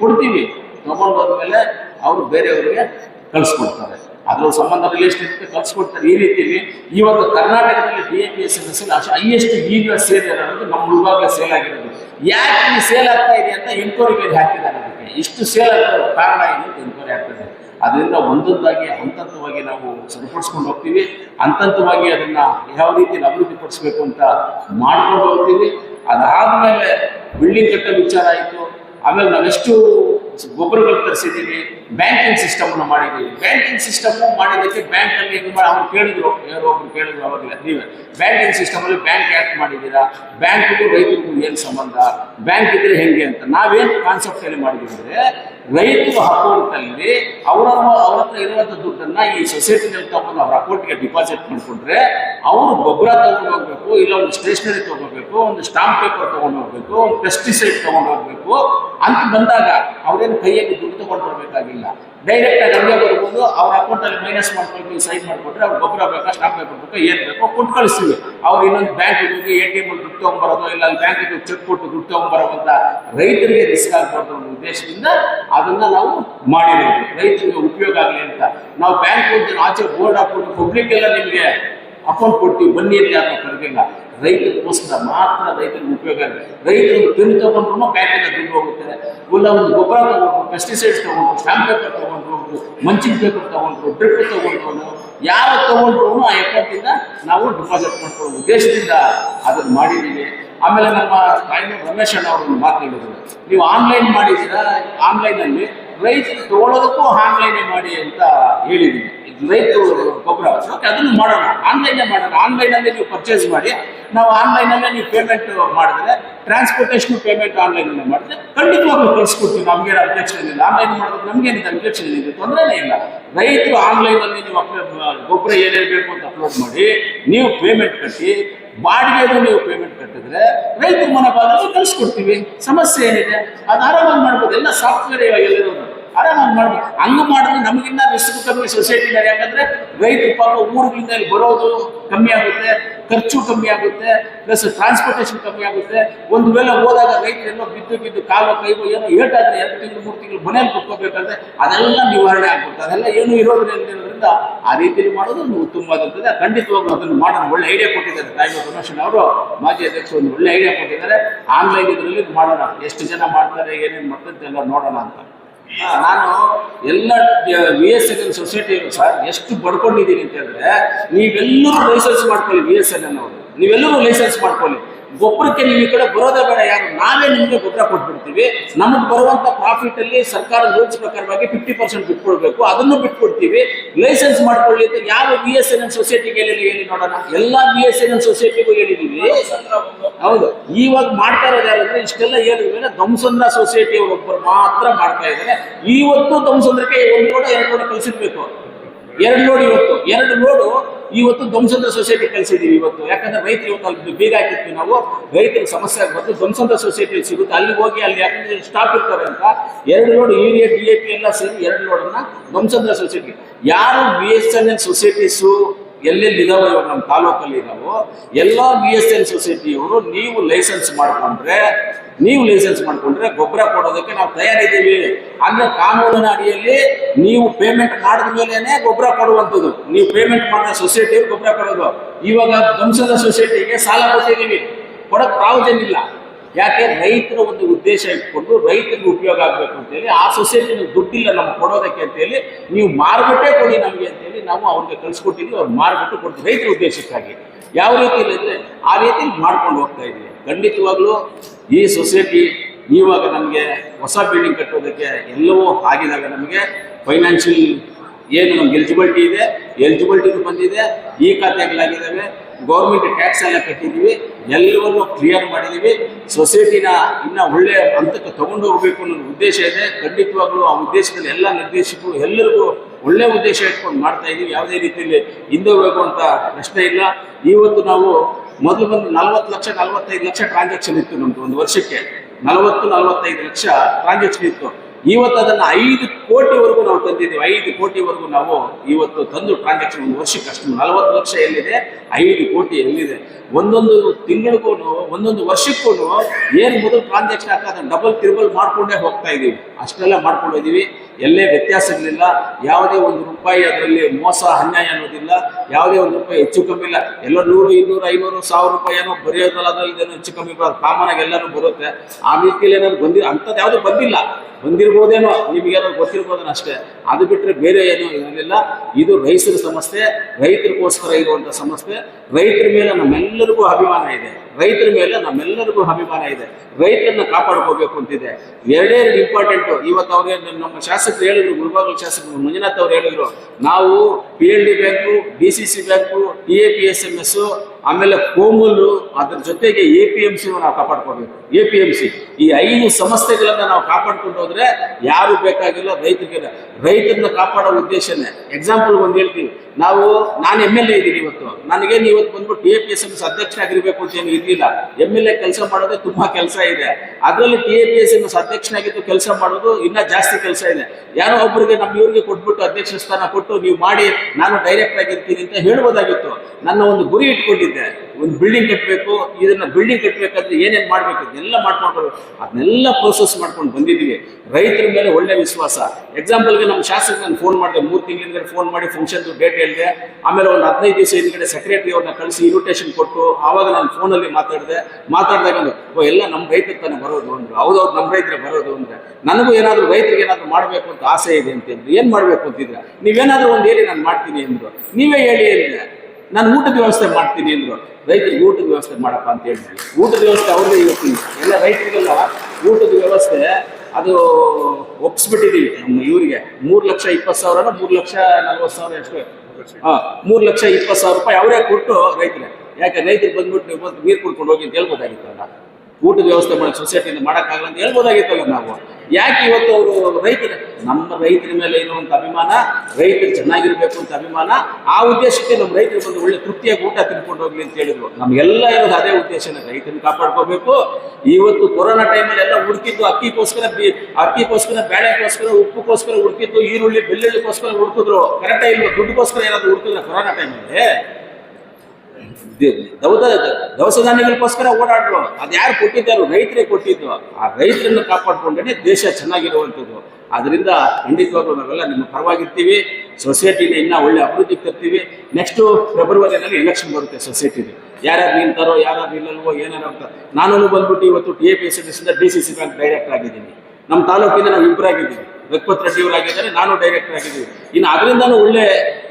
ಕೊಡ್ತೀವಿ. ತಗೊಂಡು ಹೋದ್ಮೇಲೆ ಅವರು ಬೇರೆಯವರಿಗೆ ಕಳಿಸ್ಕೊಡ್ತಾರೆ. ಅದ್ರ ಸಂಬಂಧ ರಿಲೇಷನ್ ಇರುತ್ತೆ ಕಳಿಸ್ಕೊಡ್ತಾರೆ. ಈ ರೀತಿಯಲ್ಲಿ ಇವತ್ತು ಕರ್ನಾಟಕದಲ್ಲಿ D A P S S highest ಈಗ ಸೇಲ್ ಇರೋದು ನಮ್ಮ ಮುಳುಬಾಗ ಸೇಲ್ ಆಗಿರೋದು. ಯಾಕೆ ಈ ಸೇಲ್ ಆಗ್ತಾ ಇದೆ ಅಂತ ಎನ್ಕ್ವೈರಿ ಮೇಲೆ ಹಾಕಿದ್ದಾರೆ ಅದಕ್ಕೆ. ಇಷ್ಟು ಸೇಲ್ ಆಗೋ ಕಾರಣ ಏನು ಅಂತ ಎನ್ಕ್ವೈರಿ ಆಗ್ತದೆ ಅದರಿಂದ ಒಂದೊಂದಾಗಿ ಹಂತವಾಗಿ ನಾವು ಸರಿಪಡಿಸ್ಕೊಂಡು ಹೋಗ್ತೀವಿ. ಹಂತವಾಗಿ ಅದನ್ನ ಯಾವ ರೀತಿ ಅಭಿವೃದ್ಧಿ ಪಡಿಸ್ಬೇಕು ಅಂತ ಮಾಡ್ಕೊಂಡು ಹೋಗ್ತೀವಿ. ಅದಾದ್ಮೇಲೆ ಬಿಲ್ಡಿಂಗ್ ಕಟ್ಟೋ ವಿಚಾರ ಆಯಿತು. ಆಮೇಲೆ ನಾವೆಷ್ಟು ಗೊಬ್ಬರಗಳು ತರಿಸಿದ್ದೀವಿ ಬ್ಯಾಂಕಿಂಗ್ ಸಿಸ್ಟಮ್ನ ಮಾಡಿದ್ದೀವಿ. ಬ್ಯಾಂಕಿಂಗ್ ಸಿಸ್ಟಮ್ ಮಾಡಿದ್ದಕ್ಕೆ ಬ್ಯಾಂಕ್ ಅಲ್ಲಿ ಮಾಡಿ, ಅವ್ರು ಕೇಳಿದ್ರು, ಯಾರೋ ಒಬ್ರು ಕೇಳಿದ್ರು ಅವಾಗಲೇ, ನೀವೇ. ಬ್ಯಾಂಕಿಂಗ್ ಸಿಸ್ಟಮಲ್ಲಿ ಬ್ಯಾಂಕ್ ಯಾಕೆ ಮಾಡಿದ್ದೀರಾ? ಬ್ಯಾಂಕಿಗೂ ರೈತರಿಗೂ ಏನು ಸಂಬಂಧ? ಬ್ಯಾಂಕ್ ಇದ್ರೆ ಹೆಂಗೆ ಅಂತ. ನಾವೇನು ಕಾನ್ಸೆಪ್ಟಲ್ಲಿ ಮಾಡಿದ್ದೀವಿ ಅಂದರೆ ರೈತರ ಅಕೌಂಟಲ್ಲಿ ಅವರ ಅವ್ರ ಹತ್ರ ಇರುವಂಥ ದುಡ್ಡನ್ನ ಈ ಸೊಸೈಟಿನಲ್ಲಿ ತಗೊಂಡು ಅವ್ರ ಅಕೌಂಟ್ಗೆ ಡಿಪಾಸಿಟ್ ಮಾಡಿಕೊಂಡ್ರೆ ಅವರು ಗೊಬ್ಬರ ತಗೊಂಡು ಹೋಗ್ಬೇಕು, ಇಲ್ಲ ಒಂದು ಸ್ಟೇಷನರಿ ತಗೋಬೇಕು ಒಂದು ಸ್ಟಾಂಪ್ ಪೇಪರ್ ತಗೊಂಡು ಹೋಗ್ಬೇಕು, ಒಂದು ಪೆಸ್ಟಿಸೈಡ್ ತಗೊಂಡು ಹೋಗ್ಬೇಕು. ಅಂತ ಬಂದಾಗ ಅವ್ರೇನು ಕೈಯಲ್ಲಿ ದುಡ್ಡು ತಗೊಂಡು ಬರಬೇಕಾಗಿಲ್ಲ. ಡೈರೆಕ್ಟ್ ಆಗಿ ಹಂಗೆ ಬರ್ಬೋದು, ಅವ್ರ ಅಕೌಂಟಲ್ಲಿ ಮೈನಸ್ ಮಾಡ್ಕೊಂಡು ಸೈನ್ ಮಾಡ್ಕೊಟ್ರೆ ಅವ್ರು ಗೊಬ್ಬರ ಬೇಕಾ ಸ್ಟಾಪ್ ಪೇಪರ್ ಬೇಕಾ ಏನು ಬೇಕೋ ಕೊಟ್ಟು ಕಳಿಸ್ತೀವಿ. ಅವ್ರು ಇನ್ನೊಂದು ಬ್ಯಾಂಕಿಗೆ ಹೋಗಿ ಎ ಟಿ ಎಂ ದುಡ್ಡು ತಗೊಂಡ್ಬರೋದು ಇಲ್ಲ ಬ್ಯಾಂಕಿಗೆ ಚೆಕ್ ಕೊಟ್ಟು ದುಡ್ಡು ತೊಗೊಂಬರೋ ಅಂತ ರೈತರಿಗೆ ರಿಸ್ಕ್ ಆಗ್ಬಾರ್ದು ಅನ್ನೋ ಉದ್ದೇಶದಿಂದ ಅದನ್ನ ನಾವು ಮಾಡಿರೋದು. ರೈತರಿಗೆ ಉಪಯೋಗ ಆಗಲಿ ಅಂತ. ನಾವು ಬ್ಯಾಂಕ್ ಆಚೆ ಬೋರ್ಡ್ ಹಾಕೊಂಡು ಪಬ್ಲಿಕ್ ಎಲ್ಲ ನಿಮಗೆ ಅಕೌಂಟ್ ಕೊಡ್ತೀವಿ, ಬನ್ನಿ ಅಂತ ಯಾರು ಕರೆದಿಲ್ಲ. ರೈತರಿಗೋಸ್ಕರ ಮಾತ್ರ ರೈತರಿಗೆ ಉಪಯೋಗ ರೈತರು ಪೆನ್ ತಗೊಂಡ್ರು ಬ್ಯಾಂಕಿಂದ ದುಡ್ಡು ಹೋಗುತ್ತೆ. ಇಲ್ಲ ಒಂದು ಗೊಬ್ಬರ ತಗೊಂಡ್ರು ಪೆಸ್ಟಿಸೈಡ್ಸ್ ತಗೊಂಡ್ರು ಸ್ಟಾಂಪ್ ಪೇಪರ್ ತಗೊಂಡ್ರು ಮಂಚಿನ ಪೇಪರ್ ತಗೊಂಡ್ರು ಡ್ರಿಪ್ ತಗೊಂಡ್ರು ಯಾವ ತಗೊಂಡ್ರು ಆ ಅಕೌಂಟಿಂದ ನಾವು ಡಿಪಾಸಿಟ್ ಮಾಡ್ಕೊಳ್ಳೋ ಉದ್ದೇಶದಿಂದ ಅದನ್ನು ಮಾಡಿದ್ದೀವಿ. ಆಮೇಲೆ ನಮ್ಮ ತಾಯಿ ರಮೇಶ್ ಅಣ್ಣ ಮಾತಾಡಿದ್ರು ಮಾತು ಹೇಳಿದ್ರು. ನೀವು ಆನ್ಲೈನ್ ಮಾಡಿದ್ದೀರಾ? ಆನ್ಲೈನಲ್ಲಿ ರೈತರು ತಗೊಳ್ಳೋದಕ್ಕೂ ಆನ್ಲೈನೇ ಮಾಡಿ ಅಂತ ಹೇಳಿದ್ದೀನಿ. ರೈತರು ಗೊಬ್ಬರ. ಅದನ್ನು ಮಾಡೋಣ. ಆನ್ಲೈನೇ ಮಾಡೋಣ. ಆನ್ಲೈನಲ್ಲಿ ನೀವು ಪರ್ಚೇಸ್ ಮಾಡಿ. ನಾವು ಆನ್ಲೈನಲ್ಲೇ ನೀವು ಪೇಮೆಂಟ್ ಮಾಡಿದ್ರೆ ಟ್ರಾನ್ಸ್ಪೋರ್ಟೇಷನ್ ಪೇಮೆಂಟ್ ಆನ್ಲೈನಲ್ಲೇ ಮಾಡಿದ್ರೆ, ಖಂಡಿತವಾಗ್ಲೂ ಕಳಿಸ್ಕೊಡ್ತೀವಿ. ನಮಗೇನು ಅಬ್ಜೆಕ್ಷನ್ ಇಲ್ಲ. ಆನ್ಲೈನ್ ಮಾಡೋದಕ್ಕೆ ನಮಗೇನಿದೆ ಅಬ್ಜೆಕ್ಷನ್ ಏನಿದೆ ತೊಂದರೆನೇ ಇಲ್ಲ. ರೈತರು ಆನ್ಲೈನಲ್ಲಿ ನೀವು ಅಪ್ಲೋಡ್ ಗೊಬ್ಬರ ಏನೇನು ಬೇಕು ಅಂತ ಅಪ್ಲೋಡ್ ಮಾಡಿ, ನೀವು ಪೇಮೆಂಟ್ ಕಟ್ಟಿ, ಬಾಡಿಗೆಗೂ ನೀವು ಪೇಮೆಂಟ್ ಕಟ್ಟಿದ್ರೆ ರೈತರ ಮನೆ ಭಾಗದಲ್ಲಿ ಕಳಿಸ್ಕೊಡ್ತೀವಿ. ಸಮಸ್ಯೆ ಏನಿದೆ? ಅದು ಆರಾಮಾಗಿ ಮಾಡ್ಬೋದು. ಎಲ್ಲ ಸಾಫ್ಟ್ವೇರ್ ಇವಾಗ ಎಲ್ಲಿರೋದು? ಆರಾಮಾಗಿ ಮಾಡ್ಬೋದು. ಹಂಗೆ ಮಾಡಿದ್ರೆ ನಮಗಿನ್ನ ರಿಸ್ಕ್ ಕಮ್ಮಿ ಸೊಸೈಟಿನಲ್ಲಿ ಯಾಕಂದ್ರೆ ರೈತರು ಪಾಪ ಊರುಗಳಿಂದ ಇಲ್ಲಿ ಬರೋದು ಕಮ್ಮಿ ಆಗುತ್ತೆ. ಖರ್ಚು ಕಮ್ಮಿ ಆಗುತ್ತೆ ಪ್ಲಸ್ ಟ್ರಾನ್ಸ್ಪೋರ್ಟೇಷನ್ ಕಮ್ಮಿ ಆಗುತ್ತೆ. ಒಂದು ವೇಳೆ ಹೋದಾಗ ರೈತರೆಲ್ಲೋ ಬಿದ್ದು ಬಿದ್ದು ಕಾಲು ಕೈಗೋ ಏನೋ ಏಟಾದ್ರೆ ಎರಡು ತಿಂಗಳು, ಮೂರು ತಿಂಗಳು ಮನೇಲಿ ಕುತ್ಕೋಬೇಕಾದ್ರೆ ಅದೆಲ್ಲ ನಿವಾರಣೆ ಆಗುತ್ತೆ ಅದೆಲ್ಲ ಏನು ಇರೋದ್ರಿಂದ ಆ ರೀತಿಯಲ್ಲಿ ಮಾಡೋದು ಉತ್ತಮವಾದಂಥದ್ದು ಖಂಡಿತವಾಗ್ಲೂ ಅದನ್ನು ಮಾಡೋಣ ಒಳ್ಳೆ ಐಡಿಯಾ ಕೊಟ್ಟಿದ್ದಾರೆ. ತಾಯಿ ಪ್ರಮೋಷನ್ ಅವರು ಮಾಜಿ ಅಧ್ಯಕ್ಷ ಒಂದು ಒಳ್ಳೆ ಐಡಿಯಾ ಕೊಟ್ಟಿದ್ದಾರೆ. ಆನ್ಲೈನ್ ಇದರಲ್ಲಿ ಮಾಡೋಣ. ಎಷ್ಟು ಜನ ಮಾಡ್ತಾರೆ, ಏನೇನು ಮಾಡ್ತಾರೆ ಎಲ್ಲ ನೋಡೋಣ ಅಂತ. ನಾನು ಎಲ್ಲ V S N society sir, ಎಷ್ಟು ಬಡ್ಕೊಂಡಿದ್ದೀನಿ ಅಂತ ಹೇಳಿದ್ರೆ, ನೀವೆಲ್ಲರೂ ಲೈಸೆನ್ಸ್ ಮಾಡ್ಕೊಳ್ಳಿ ವಿ ಎಸ್ ಎನ್ ಅವರು ನೀವೆಲ್ಲರೂ ಲೈಸೆನ್ಸ್ ಮಾಡ್ಕೊಳ್ಳಿ. ಗೊಬ್ಬರಕ್ಕೆ ನೀವು ಈ ಕಡೆ ಬರೋದೇ ಬೇಡ. ಯಾರು? ನಾವೇ ನಿಮಗೆ ಗೊಬ್ಬರ ಕೊಟ್ಬಿಡ್ತೀವಿ. ನಮಗೆ ಬರುವಂತ ಪ್ರಾಫಿಟ್ ಅಲ್ಲಿ ಸರ್ಕಾರ ರೂಲ್ಸ್ ಪ್ರಕಾರವಾಗಿ ಫಿಫ್ಟಿ ಪರ್ಸೆಂಟ್ ಬಿಟ್ಕೊಡ್ಬೇಕು. ಅದನ್ನು ಬಿಟ್ಕೊಡ್ತೀವಿ. ಲೈಸೆನ್ಸ್ ಮಾಡ್ಕೊಳ್ಳಿ ಅಂತ ಯಾವ ವಿ ಎಸ್ ಎನ್ ಎನ್ ಸೊಸೈಟಿಗೆ ಹೇಳಿ ನೋಡೋಣ. ಎಲ್ಲ ವಿ ಎಸ್ ಎನ್ ಎನ್ ಸೊಸೈಟಿಗೂ ಹೇಳಿದೀವಿ. ಹೌದು. ಇವಾಗ ಮಾಡ್ತಾ ಇರೋದು ಯಾರಂದ್ರೆ ಇಷ್ಟೆಲ್ಲ ಹೇಳಿದ್ಮೇಲೆ ದಂಸಂದ್ರ ಸೊಸೈಟಿ ಒಬ್ಬರು ಮಾತ್ರ ಮಾಡ್ತಾ ಇದ್ದಾರೆ. ಇವತ್ತು ಧಮ್ಸಂದ್ರಕ್ಕೆ ಒಂದು ಕೂಡ ಎರಡು ಕೂಡ ಕಳಿಸಿರ್ಬೇಕು. ಎರಡು ಲೋಡ್ ಇವತ್ತು. ಎರಡು ಲೋಡು ಇವತ್ತು ಧ್ವಂಸಂದ್ರ ಸೊಸೈಟಿ ಕಲಿಸಿದೀವಿ ಇವತ್ತು. ಯಾಕಂದ್ರೆ ರೈತರು ಇವತ್ತು ಅಲ್ಲಿ ಬೀಗ ಹಾಕಿರ್ತೀವಿ ನಾವು. ರೈತರಿಗೆ ಸಮಸ್ಯೆ ಆಗ್ಬಾರ್ದು ಧ್ವಂಸಂದ್ರ ಸೊಸೈಟಿ ಸಿಗುತ್ತೆ. ಅಲ್ಲಿ ಹೋಗಿ ಅಲ್ಲಿ ಯಾಕಂದ್ರೆ ಸ್ಟಾಪ್ ಇರ್ತಾರೆ ಅಂತ. ಎರಡು load urea, D A P ಎಲ್ಲ ಸೇರಿ ಎರಡು ಲೋಡನ್ನ ಧ್ವಂಸಂದ್ರ ಸೊಸೈಟಿ ಯಾರು B S N L societies ಎಲ್ಲೆಲ್ಲಿ ಇದಾವೆ ಇವಾಗ ನಮ್ಮ ತಾಲೂಕಲ್ಲಿ ಇದಾವೋ, ಎಲ್ಲ ಬಿ ಎಸ್ ಎನ್ ಸೊಸೈಟಿಯವರು ನೀವು ಲೈಸೆನ್ಸ್ ಮಾಡ್ಕೊಂಡ್ರೆ ನೀವು ಲೈಸೆನ್ಸ್ ಮಾಡಿಕೊಂಡ್ರೆ ಗೊಬ್ಬರ ಕೊಡೋದಕ್ಕೆ ನಾವು ತಯಾರಿದ್ದೀವಿ ಅಂದ್ರೆ ಕಾನೂನಿನ ಅಡಿಯಲ್ಲಿ ನೀವು ಪೇಮೆಂಟ್ ಮಾಡಿದ ಮೇಲೇ ಗೊಬ್ಬರ ಕೊಡುವಂಥದ್ದು. ನೀವು ಪೇಮೆಂಟ್ ಮಾಡಿದ ಸೊಸೈಟಿಯವ್ರು ಗೊಬ್ಬರ ಕೊಡೋದು. ಇವಾಗ ಧ್ವಂಸದ ಸೊಸೈಟಿಗೆ ಸಾಲ ಕೊಟ್ಟಿದ್ದೀವಿ. ಕೊಡೋಕ್ಕೆ ಪ್ರಾವಜನ ಇಲ್ಲ ಯಾಕೆ? ರೈತರ ಒಂದು ಉದ್ದೇಶ ಇಟ್ಕೊಂಡು ರೈತರಿಗೆ ಉಪಯೋಗ ಆಗಬೇಕು ಅಂತೇಳಿ ಆ ಸೊಸೈಟಿನ ದುಡ್ಡಿಲ್ಲ ನಮ್ಗೆ ಕೊಡೋದಕ್ಕೆ ಅಂತೇಳಿ ನೀವು ಮಾರುಕಟ್ಟೆ ಕೊಡಿ ನಮಗೆ ಅಂತೇಳಿ ನಾವು ಅವ್ರಿಗೆ ಕಳ್ಸಿಕೊಟ್ಟಿದ್ವಿ ಅವ್ರು ಮಾರ್ಬಿಟ್ಟು ಕೊಡ್ತೀವಿ ರೈತರ ಉದ್ದೇಶಕ್ಕಾಗಿ. ಯಾವ ರೀತಿಯಲ್ಲಿ ಅಂದರೆ ಆ ರೀತಿ ಮಾಡ್ಕೊಂಡು ಹೋಗ್ತಾ ಇದ್ದೀವಿ. ಖಂಡಿತವಾಗ್ಲೂ ಈ ಸೊಸೈಟಿ ಇವಾಗ ನಮಗೆ ಹೊಸ ಬಿಲ್ಡಿಂಗ್ ಕಟ್ಟೋದಕ್ಕೆ ಎಲ್ಲವೂ ಆಗಿದಾಗ ನಮಗೆ ಫೈನಾನ್ಷಿಯಲ್ ಏನು ನಮ್ಗೆ ಎಲಿಜಿಬಿಲಿಟಿ ಇದೆ ಎಲಿಜಿಬಿಲಿಟಿ ಬಂದಿದೆ, ಈ ಖಾತೆಗಳಾಗಿದ್ದಾವೆ ಗೌರ್ಮೆಂಟ್ ಟ್ಯಾಕ್ಸ್ ಎಲ್ಲ ಕಟ್ಟಿದ್ದೀವಿ, ಎಲ್ಲವನ್ನು ಕ್ಲಿಯರ್ ಮಾಡಿದ್ದೀವಿ. ಸೊಸೈಟಿನ ಇನ್ನ ಒಳ್ಳೆಯ ಹಂತಕ್ಕೆ ತಗೊಂಡು ಹೋಗ್ಬೇಕು ಅನ್ನೋ ಉದ್ದೇಶ ಇದೆ. ಖಂಡಿತವಾಗ್ಲೂ ಆ ಉದ್ದೇಶದಲ್ಲಿ ಎಲ್ಲ ನಿರ್ದೇಶಕರು ಎಲ್ಲರಿಗೂ ಒಳ್ಳೆ ಉದ್ದೇಶ ಇಟ್ಕೊಂಡು ಮಾಡ್ತಾ ಇದ್ದೀವಿ ಯಾವುದೇ ರೀತಿಯಲ್ಲಿ ಹಿಂದೆ ಅಂತ ಪ್ರಶ್ನೆ ಇಲ್ಲ. ಇವತ್ತು ನಾವು ಮೊದಲು ಬಂದು ನಲವತ್ತು ಲಕ್ಷ, ನಲವತ್ತೈದು ಲಕ್ಷ ಟ್ರಾನ್ಸಾಕ್ಷನ್ ಇತ್ತು ನಮ್ದು ಒಂದು ವರ್ಷಕ್ಕೆ. ನಲವತ್ತು, ನಲವತ್ತೈದು ಲಕ್ಷ ಟ್ರಾನ್ಸಾಕ್ಷನ್ ಇತ್ತು. ಇವತ್ತು ಅದನ್ನು ಐದು ಕೋಟಿವರೆಗೂ ನಾವು ತಂದಿದ್ದೀವಿ. ಐದು ಕೋಟಿವರೆಗೂ ನಾವು ಇವತ್ತು ತಂದು ಟ್ರಾನ್ಸಾಕ್ಷನ್ ಒಂದು ವರ್ಷಕ್ಕೆ ಅಷ್ಟು. ನಲವತ್ತು ಲಕ್ಷ ಎಲ್ಲಿದೆ? ಐದು ಕೋಟಿ ಎಲ್ಲಿದೆ? ಒಂದೊಂದು ತಿಂಗಳಿಗೂ ಒಂದೊಂದು ವರ್ಷಕ್ಕೂ ಏನು ಮೊದಲು ಟ್ರಾನ್ಸಾಕ್ಷನ್ ಆಗ್ತದೆ ಡಬಲ್ ತ್ರಿಬಲ್ ಮಾಡ್ಕೊಂಡೇ ಹೋಗ್ತಾ ಇದ್ದೀವಿ ಅಷ್ಟೆಲ್ಲ ಮಾಡ್ಕೊಂಡಿದ್ದೀವಿ ಎಲ್ಲೇ ವ್ಯತ್ಯಾಸಗಳಿಲ್ಲ. ಯಾವುದೇ ಒಂದು ರೂಪಾಯಿ ಅದರಲ್ಲಿ ಮೋಸ, ಅನ್ಯಾಯ ಅನ್ನೋದಿಲ್ಲ. ಯಾವುದೇ ಒಂದು ರೂಪಾಯಿ ಹೆಚ್ಚು ಕಮ್ಮಿ ಇಲ್ಲ. ಎಲ್ಲ ನೂರು, ಇನ್ನೂರು, ಐನೂರು, ಸಾವಿರ ರೂಪಾಯಿ ಏನೋ ಬರೆಯೋದಲ್ಲ ಅದ್ರಲ್ಲಿ ಹೆಚ್ಚು ಕಮ್ಮಿ ಬರೋದು ಕಾಮನ್ ಆಗಿ ಎಲ್ಲರೂ ಬರುತ್ತೆ. ಆ ರೀತಿಯಲ್ಲಿ ಏನಾದ್ರು ಬಂದಿಲ್ಲ ಅಂಥದ್ದು ಯಾವುದು ಬಂದಿಲ್ಲ. ಬಂದಿರ್ಬೋದೇನೋ ನಿಮಗೇನೋ ಗೊತ್ತಿರ್ಬೋದೇನೋ ಅಷ್ಟೇ. ಅದು ಬಿಟ್ಟರೆ ಬೇರೆ ಏನೂ ಇರಲಿಲ್ಲ. ಇದು ರೈತರ ಸಮಸ್ಯೆ, ರೈತರಿಗೋಸ್ಕರ ಇರುವಂಥ ಸಮಸ್ಯೆ, ರೈತರ ಮೇಲೆ ನಮ್ಮೆಲ್ಲರಿಗೂ ಅಭಿಮಾನ ಇದೆ. ರೈತರ ಮೇಲೆ ನಮ್ಮೆಲ್ಲರಿಗೂ ಅಭಿಮಾನ ಇದೆ. ರೈತರನ್ನ ಕಾಪಾಡ್ಕೋಬೇಕು ಅಂತಿದೆ. ಎರಡೇ ಇಂಪಾರ್ಟೆಂಟ್ ಇವತ್ತು ಅವ್ರಿಗೆ ನಮ್ಮ ಶಾಸಕರು ಹೇಳಿದ್ರು, ಗುಲ್ಬರ್ಗ ಶಾಸಕರು ಮಂಜುನಾಥ್ ಅವ್ರು ಹೇಳಿದ್ರು, ನಾವು P L D bank D C C bank T A P S M S ಆಮೇಲೆ ಕೋಮುಲ್ಲು ಅದ್ರ ಜೊತೆಗೆ ಎ ಪಿ ಎಂ ಸಿ ನಾವು ಕಾಪಾಡ್ಕೋಬೇಕು. ಎ ಪಿ ಎಂ ಸಿ ಈ ಐದು ಸಮಸ್ಯೆಗಳನ್ನ ನಾವು ಕಾಪಾಡ್ಕೊಂಡು ಹೋದ್ರೆ ಯಾರು ಬೇಕಾಗಿಲ್ಲ ರೈತರಿಗೆ ರೈತರನ್ನ ಕಾಪಾಡೋ ಉದ್ದೇಶನೇ. ಎಕ್ಸಾಂಪಲ್ ಒಂದು ಹೇಳ್ತೀವಿ ನಾವು, ನಾನು ಎಂ ಎಲ್ ಎ ಇದ್ದೀನಿ ಇವತ್ತು. ನನಗೇನು ಇವತ್ತು ಬಂದ್ಬಿಟ್ಟು A P S M S ಅಧ್ಯಕ್ಷನಾಗಿರ್ಬೇಕು ಅಂತ ಏನು ಇರಲಿಲ್ಲ ಎಂ ಎಲ್ ಎ ಕೆಲಸ ಮಾಡೋದೇ ತುಂಬಾ ಕೆಲಸ ಇದೆ. ಅದರಲ್ಲಿ T A P S S ಅಧ್ಯಕ್ಷನಾಗಿದ್ದು ಕೆಲಸ ಮಾಡೋದು ಇನ್ನ ಜಾಸ್ತಿ ಕೆಲಸ ಇದೆ. ಯಾರೋ ಒಬ್ಬರಿಗೆ ನಮ್ಮ ಇವ್ರಿಗೆ ಕೊಟ್ಬಿಟ್ಟು ಅಧ್ಯಕ್ಷ ಸ್ಥಾನ ಕೊಟ್ಟು ನೀವು ಮಾಡಿ, ನಾನು ಡೈರೆಕ್ಟ್ ಆಗಿರ್ತೀನಿ ಅಂತ ಹೇಳ್ಬೋದಾಗಿತ್ತು. ನನ್ನ ಒಂದು ಗುರಿ ಇಟ್ಕೊಂಡಿದ್ದೆ. ಒಂದು ಬಿಲ್ಡಿಂಗ್ ಕಟ್ಟಬೇಕು ಇದನ್ನ ಬಿಲ್ಡಿಂಗ್ ಕಟ್ಟಬೇಕಾದ್ರೆ ಏನೇನು ಮಾಡಬೇಕು, ಇದನ್ನೆಲ್ಲ ಮಾಡ್ಕೊಂಡು ಅದನ್ನೆಲ್ಲ ಪ್ರೋಸೆಸ್ ಮಾಡ್ಕೊಂಡು ಬಂದಿದ್ದೀವಿ. ರೈತರ ಮೇಲೆ ಒಳ್ಳೆ ವಿಶ್ವಾಸ. ಎಕ್ಸಾಂಪಲ್ಗೆ ನಮ್ಮ ಶಾಸಕ ನಾನು ಫೋನ್ ಮಾಡಿದೆ ಮೂರು ತಿಂಗಳಿಂದ ಫೋನ್ ಮಾಡಿ ಫಂಕ್ಷನ್ದು ಡೇಟ್ ಹೇಳಿದೆ. ಆಮೇಲೆ ಒಂದು ಹದಿನೈದು ದಿವಸ ಹಿಂದ್ಗಡೆ ಸೆಕ್ರೆಟರಿ ಅವ್ರನ್ನ ಕಳಿಸಿ ಇನ್ವಿಟೇಷನ್ ಕೊಟ್ಟು, ಆವಾಗ ನಾನು ಫೋನಲ್ಲಿ ಮಾತಾಡಿದೆ. ಮಾತಾಡಿದಾಗ ಓ, ಎಲ್ಲ ನಮ್ಮ ರೈತರ ತಾನೆ ಬರೋದು ಅಂದ್ರೆ. ಹೌದೌದು ನಮ್ಮ ರೈತರೇ ಬರೋದು ಅಂದ್ರೆ. ನನಗೂ ಏನಾದರೂ ರೈತರಿಗೆ ಏನಾದರೂ ಮಾಡಬೇಕು ಅಂತ ಆಸೆ ಇದೆ ಅಂತ ಹೇಳಿದ್ರು ಏನು ಮಾಡಬೇಕು ಅಂತಿದ್ರೆ, ನೀವೇನಾದರೂ ಒಂದು ಹೇಳಿ ನಾನು ಮಾಡ್ತೀನಿ ಅಂದ್ರು. ನೀವೇ ಹೇಳಿ ಹೇಳಿದ್ರೆ ನಾನು ಊಟದ ವ್ಯವಸ್ಥೆ ಮಾಡ್ತೀನಿ ಅಂದರು. ರೈತರಿಗೆ ಊಟದ ವ್ಯವಸ್ಥೆ ಮಾಡಪ್ಪ ಅಂತ ಹೇಳಿದ್ವಿ ಊಟದ ವ್ಯವಸ್ಥೆ ಅವ್ರಿಗೆ ಇವತ್ತು ಎಲ್ಲ ರೈತರಿಗೆಲ್ಲ ಊಟದ ವ್ಯವಸ್ಥೆ ಅದು ಒಪ್ಪಿಸ್ಬಿಟ್ಟಿದ್ದೀವಿ ನಮ್ಮ ಇವರಿಗೆ. ಮೂರು ಲಕ್ಷ ಇಪ್ಪತ್ತು ಸಾವಿರನ ಮೂರು ಲಕ್ಷ ನಲ್ವತ್ತು ಸಾವಿರ ಎಷ್ಟು ಹಾಂ, ಮೂರು ಲಕ್ಷ ಇಪ್ಪತ್ತು ಸಾವಿರ ರೂಪಾಯಿ ಅವರೇ ಕೊಟ್ಟು ರೈತರೇ ಯಾಕೆ ರೈತರಿಗೆ ಬಂದ್ಬಿಟ್ಟು ಬಂದು ನೀರು ಕುಡ್ಕೊಂಡು ಹೋಗಿ ಅಂತ ಹೇಳ್ಬೋದಾಗಿತ್ತಲ್ಲ? ಊಟದ ವ್ಯವಸ್ಥೆ ಮಾಡಿ ಸೊಸೈಟಿಯಿಂದ ಮಾಡೋಕ್ಕಾಗಲ್ಲ ಅಂತ ಹೇಳ್ಬೋದಾಗಿತ್ತಲ್ಲ ನಾವು. ಯಾಕೆ ಇವತ್ತು ಅವರು ರೈತರ ನಮ್ಮ ರೈತರ ಮೇಲೆ ಇರುವಂಥ ಅಭಿಮಾನ, ರೈತರು ಚೆನ್ನಾಗಿರಬೇಕು ಅಂತ ಅಭಿಮಾನ, ಆ ಉದ್ದೇಶಕ್ಕೆ ನಮ್ಮ ರೈತರು ಬಂದು ಒಳ್ಳೆ ತೃಪ್ತಿಯಾಗಿ ಊಟ ತಿನ್ಕೊಂಡು ಹೋಗ್ಲಿ ಅಂತ ಹೇಳಿದ್ರು. ನಮಗೆಲ್ಲ ಇರೋದು ಅದೇ ಉದ್ದೇಶನೇ. ರೈತರನ್ನ ಕಾಪಾಡ್ಕೋಬೇಕು. ಇವತ್ತು ಕೊರೋನಾ ಟೈಮಲ್ಲಿ ಎಲ್ಲ ಹುಡುಕಿದ್ದು ಅಕ್ಕಿಗೋಸ್ಕರ ಬಿ- ಅಕ್ಕಿಗೋಸ್ಕರ ಬೇಳೆಗೋಸ್ಕರ ಉಪ್ಪುಗೋಸ್ಕರ ಹುಡುಕಿದ್ದು, ಈರುಳ್ಳಿ, ಬೆಳ್ಳುಳ್ಳಿಗೋಸ್ಕರ ಹುಡುಕಿದ್ರು. ಕರೆಕ್ಟಾಗಿ ಇಲ್ವಾ? ದುಡ್ಡುಗೋಸ್ಕರ ಏನಾದ್ರು ಹುಡುಕಿದ್ರೆ ಕೊರೋನಾ ಟೈಮಲ್ಲಿ? ದವಸ ದವಸ ಧಾನ್ಯಗಳಿಗೋಸ್ಕರ ಓಡಾಡ್ರು ಅದು ಯಾರು ಕೊಟ್ಟಿದ್ದಾರೋ ರೈತರೇ ಕೊಟ್ಟಿದ್ದು. ಆ ರೈತರನ್ನು ಕಾಪಾಡ್ಕೊಂಡೇ ದೇಶ ಚೆನ್ನಾಗಿರುವಂಥದ್ದು. ಅದರಿಂದ ಖಂಡಿತವಾಗ್ಲೂ ನಾವೆಲ್ಲ ನಿಮ್ಮ ಪರವಾಗಿರ್ತೀವಿ. ಸೊಸೈಟಿನ ಇನ್ನೂ ಒಳ್ಳೆ ಅಭಿವೃದ್ಧಿಗೆ ತರ್ತೀವಿ. ನೆಕ್ಸ್ಟು ಫೆಬ್ರವರಿನಲ್ಲಿ ಎಲೆಕ್ಷನ್ ಬರುತ್ತೆ ಸೊಸೈಟಿದು. ಯಾರ್ಯಾರು ನಿಂತಾರೋ, ಯಾರ್ಯಾರು ನಿಲ್ಲಲ್ವೋ ಏನಾರು ಅಂತ. ನಾನು ಬಂದ್ಬಿಟ್ಟು ಇವತ್ತು T A P S D C C bank director ಆಗಿದ್ದೀನಿ. ನಮ್ಮ ತಾಲೂಕಿಂದ ನಾವು ಇಬ್ಬರಾಗಿದ್ದೀವಿ ರಘುಪತ್ ರೆಡ್ಡಿ ಆಗಿದ್ದಾರೆ, ನಾನು ಡೈರೆಕ್ಟರ್ ಆಗಿದ್ದೀವಿ. ಇನ್ನು ಅದರಿಂದನೂ ಒಳ್ಳೆ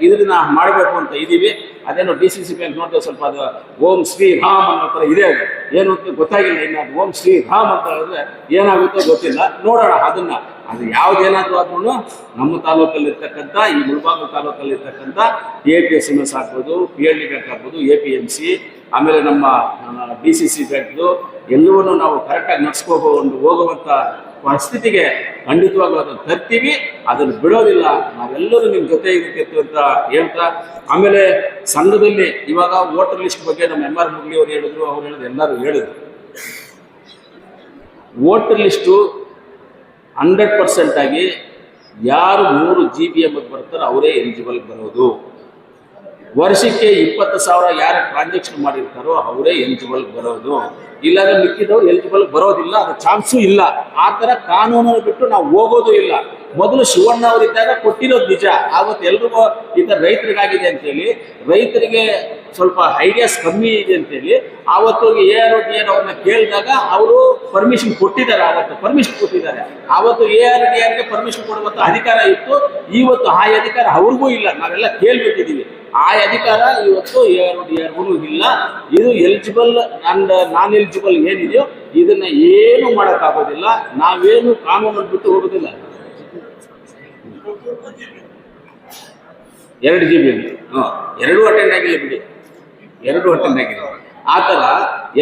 ಇದನ್ನ ಮಾಡಬೇಕು ಅಂತ ಇದ್ದೀವಿ. ಅದೇನೋ ಡಿ ಸಿ ಸಿ ಬ್ಯಾಂಕ್ ನೋಡಿದ್ರೆ ಸ್ವಲ್ಪ ಅದು ಓಂ ಶ್ರೀ ರಾಮ್ ಅನ್ನೋ ಥರ ಇದೆ ಅದು. ಏನು ಅಂತ ಗೊತ್ತಾಗಿಲ್ಲ, ಇನ್ನು ಅದು ಓಂ ಶ್ರೀ ರಾಮ್ ಅಂತ ಹೇಳಿದ್ರೆ ಏನಾಗುತ್ತೋ ಗೊತ್ತಿಲ್ಲ. ನೋಡೋಣ ಅದನ್ನು. ಅದು ಯಾವ್ದೇನಾದ್ರೂ ಆದ್ರೂ ನಮ್ಮ ತಾಲೂಕಲ್ಲಿ ಇರ್ತಕ್ಕಂಥ ಈ ಮುಳಬಾಗ ತಾಲೂಕಲ್ಲಿ ಇರ್ತಕ್ಕಂಥ A P S M S ಆಗ್ಬೋದು ಪಿ ಎಲ್ ಡಿ ಬ್ಯಾಂಕ್ ಆಗ್ಬೋದು ಎ ಪಿ ಎಂ ಸಿ ಆಮೇಲೆ ನಮ್ಮ ಡಿ ಸಿ ಸಿ ಬ್ಯಾಂಕ್ದು ಎಲ್ಲವನ್ನೂ ನಾವು ಕರೆಕ್ಟಾಗಿ ನಡ್ಸ್ಕೊಂಡು ಹೋಗುವಂಥ ಪರಿಸ್ಥಿತಿಗೆ ಖಂಡಿತವಾಗ್ಲೂ ಅದನ್ನು ತರ್ತೀವಿ, ಅದನ್ನು ಬಿಡೋದಿಲ್ಲ. ನಾವೆಲ್ಲರೂ ನಿಮ್ಮ ಜೊತೆ ಇದಕ್ಕೆ ಅಂತ ಹೇಳ್ತಾ, ಆಮೇಲೆ ಸಂಘದಲ್ಲಿ ಇವಾಗ ವೋಟರ್ ಲಿಸ್ಟ್ ಬಗ್ಗೆ ನಮ್ಮ ಎಂ ಆರ್ ಮುಗ್ಲಿ ಅವರು ಹೇಳಿದ್ರು, ಅವ್ರು ಹೇಳಿದ್ರು, ಎಲ್ಲರೂ ಹೇಳಿದ್ರು. ವೋಟರ್ ಲಿಸ್ಟು ಹಂಡ್ರೆಡ್ ಪರ್ಸೆಂಟ್ ಆಗಿ ಯಾರು ಮೂರು ಜಿ ಬಿ ಎಂ ಬರ್ತಾರೋ ಅವರೇ ಎಲಿಜಿಬಲ್ ಬರೋದು. ವರ್ಷಕ್ಕೆ ಇಪ್ಪತ್ತು ಸಾವಿರ ಯಾರು ಟ್ರಾನ್ಸಾಕ್ಷನ್ ಮಾಡಿರ್ತಾರೋ ಅವರೇ ಎಲಿಜಿಬಲ್ ಬರೋದು. ಇಲ್ಲಾಂದ್ರೆ ಮಿಕ್ಕಿದವ್ರು ಎಲಿಜಿಬಲ್ ಬರೋದಿಲ್ಲ, ಅದು ಚಾನ್ಸು ಇಲ್ಲ. ಆ ಥರ ಕಾನೂನು ಬಿಟ್ಟು ನಾವು ಹೋಗೋದು ಇಲ್ಲ. ಮೊದಲು ಶಿವಣ್ಣ ಅವರಿದ್ದಾಗ ಕೊಟ್ಟಿರೋದು ನಿಜ. ಆವತ್ತು ಎಲ್ರಿಗೂ ಈ ಥರ ರೈತರಿಗಾಗಿದೆ ಅಂತೇಳಿ. ರೈತರಿಗೆ ಸ್ವಲ್ಪ ಐಡಿಯಾಸ್ ಕಮ್ಮಿ ಇದೆ ಅಂತೇಳಿ. ಆವತ್ತು ಎ ಆರ್ ಡಿ ಆರ್ ಅವ್ರನ್ನ ಕೇಳಿದಾಗ ಅವರು ಪರ್ಮಿಷನ್ ಕೊಟ್ಟಿದ್ದಾರೆ ಆವತ್ತು ಪರ್ಮಿಷನ್ ಕೊಟ್ಟಿದ್ದಾರೆ. ಆವತ್ತು ಎ ಆರ್ ಡಿ ಆರ್ಗೆ ಪರ್ಮಿಷನ್ ಕೊಡುವಂಥ ಅಧಿಕಾರ ಇತ್ತು. ಇವತ್ತು ಆ ಅಧಿಕಾರ ಅವ್ರಿಗೂ ಇಲ್ಲ. ನಾವೆಲ್ಲ ಕೇಳ್ಬಿಟ್ಟಿದ್ದೀವಿ. ಆ ಅಧಿಕಾರ, ಇವತ್ತು ಆರ್ ಇಲ್ಲ. ಇದು ಎಲಿಜಿಬಲ್ ಅಂಡ್ ನಾನ್ ಎಲಿಜಿಬಲ್ ಏನಿದೆಯೋ, ಇದನ್ನ ಏನು ಮಾಡೋಕ್ಕಾಗೋದಿಲ್ಲ. ನಾವೇನು ಕಾನೂನು ಬಿಟ್ಟು ಹೋಗೋದಿಲ್ಲ. ಎರಡು ಜಿ ಬಿ ಹಾಂ, ಎರಡೂ ಅಟೆಂಡ್ ಆಗಿಲ್ಲ ಬಿಡಿ. ಎರಡೂ ಅಟೆಂಡ್ ಆಗಿಲ್ಲ. ಆ ಥರ